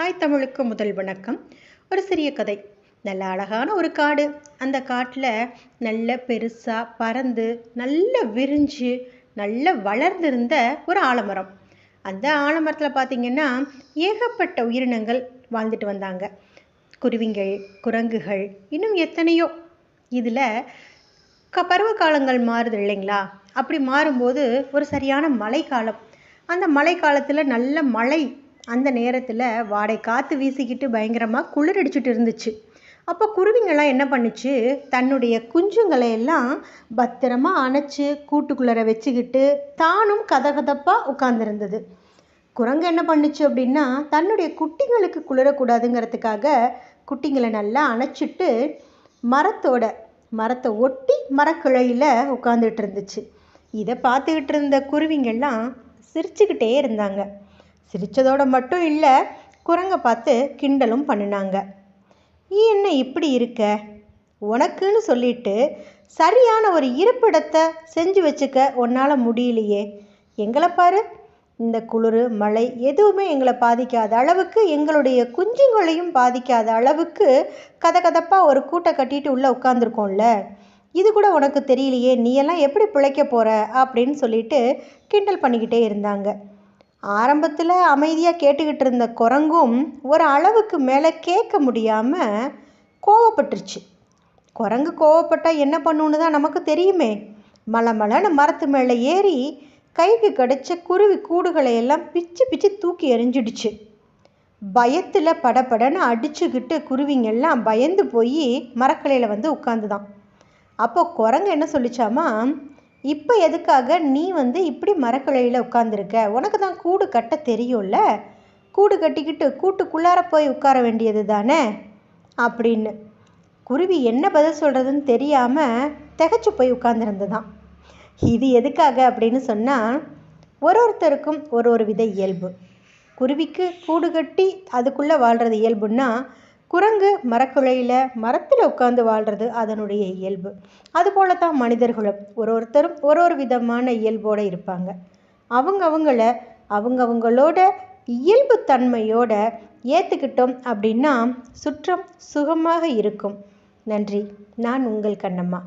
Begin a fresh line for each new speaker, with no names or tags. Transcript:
தாய் தமிழுக்கு முதல் வணக்கம். ஒரு சிறிய கதை. நல்ல அழகான ஒரு காடு. அந்த காட்டில் நல்ல பெருசாக பறந்து நல்ல விரிஞ்சு நல்ல வளர்ந்திருந்த ஒரு ஆலமரம். அந்த ஆலமரத்தில் பார்த்திங்கன்னா ஏகப்பட்ட உயிரினங்கள் வாழ்ந்துட்டு வந்தாங்க. குருவிங்கள் குரங்குகள் இன்னும் எத்தனையோ. இதில் க பருவ காலங்கள் மாறுது இல்லைங்களா? அப்படி மாறும்போது ஒரு சரியான மழைக்காலம். அந்த மழை காலத்தில் நல்ல மழை அந்த நேரத்தில் வாடை காற்று வீசிக்கிட்டு பயங்கரமாக குளிர் அடிச்சுட்டு இருந்துச்சு. அப்போ குருவிங்கெல்லாம் என்ன பண்ணுச்சு? தன்னுடைய குஞ்சுங்களை எல்லாம் பத்திரமா அணைச்சி கூட்டுக்குள்ளற வச்சுக்கிட்டு தானும் கதகதப்பாக உட்காந்துருந்தது குரங்கு என்ன பண்ணுச்சு அப்படின்னா தன்னுடைய குட்டிங்களுக்கு குளிரக்கூடாதுங்கிறதுக்காக குட்டிங்களை நல்லா அணைச்சிட்டு மரத்தோட மரத்தை ஒட்டி மரக்கிளையில் உட்காந்துட்டு இருந்துச்சு. இதை பார்த்துக்கிட்டு இருந்த குருவிங்கெல்லாம் சிரிச்சுக்கிட்டே இருந்தாங்க. சிரித்ததோடு மட்டும் இல்லை குரங்கை பார்த்து கிண்டலும் பண்ணினாங்க. நீ என்ன இப்படி இருக்க? உனக்குன்னு சொல்லிட்டு சரியான ஒரு இருப்பிடத்தை செஞ்சு வச்சுக்க உன்னால் முடியலையே. எங்களை பாரு. இந்த குளிர் மழை எதுவுமே எங்களை பாதிக்காத அளவுக்கு எங்களுடைய குஞ்சுங்களையும் பாதிக்காத அளவுக்கு கதகதப்பாக ஒரு கூட்டை கட்டிட்டு உள்ளே உட்காந்துருக்கோம்ல இது கூட உனக்கு தெரியலையே. நீ எல்லாம் எப்படி பிழைக்க போகிற அப்படின்னு சொல்லிட்டு கிண்டல் பண்ணிக்கிட்டே இருந்தாங்க. ஆரம்பத்தில் அமைதியாக கேட்டுக்கிட்டு இருந்த குரங்கும் ஒரு அளவுக்கு மேலே கேட்க முடியாமல் கோவப்பட்டுருச்சு. குரங்கு கோவப்பட்டால் என்ன பண்ணுன்னு தான் நமக்கு தெரியுமே. மலமலன்னு மரத்து மேலே ஏறி கைக்கு கிடைச்ச குருவி கூடுகளை எல்லாம் பிச்சு பிச்சு தூக்கி எறிஞ்சிடுச்சு. பயத்தில் படப்படன்னு அடிச்சுக்கிட்டு குருவிங்கெல்லாம் பயந்து போய் மரக்கலையில் வந்து உட்காந்துதான் அப்போ குரங்கு என்ன சொல்லிச்சாமா? இப்போ எதுக்காக நீ வந்து இப்படி மரக்கிளையில் உட்காந்துருக்க உனக்கு தான் கூடு கட்ட தெரியும்ல? கூடு கட்டிக்கிட்டு கூட்டுக்குள்ளார போய் உட்கார வேண்டியது தானே? அப்படின்னு. குருவி என்ன பதில் சொல்கிறதுன்னு தெரியாமல் திகச்சு போய் உட்காந்துருந்ததான் இது எதுக்காக அப்படின்னு சொன்னால் ஒரு ஒருத்தருக்கும் ஒரு ஒரு வித இயல்பு. குருவிக்கு கூடு கட்டி அதுக்குள்ளே வாழ்கிறது இயல்புன்னா குரங்கு மரக்குழையில் மரத்தில் உட்காந்து வாழ்கிறது அதனுடைய இயல்பு. அதுபோல தான் மனிதர்களும் ஒரு ஒருத்தரும் ஒரு ஒரு விதமான இயல்போடு இருப்பாங்க. அவங்க அவங்கள அவங்கவுங்களோட இயல்பு தன்மையோட ஏற்றுக்கிட்டோம் அப்படின்னா சுற்றம் சுகமாக இருக்கும். நன்றி. நான் உங்கள் கண்ணம்மா.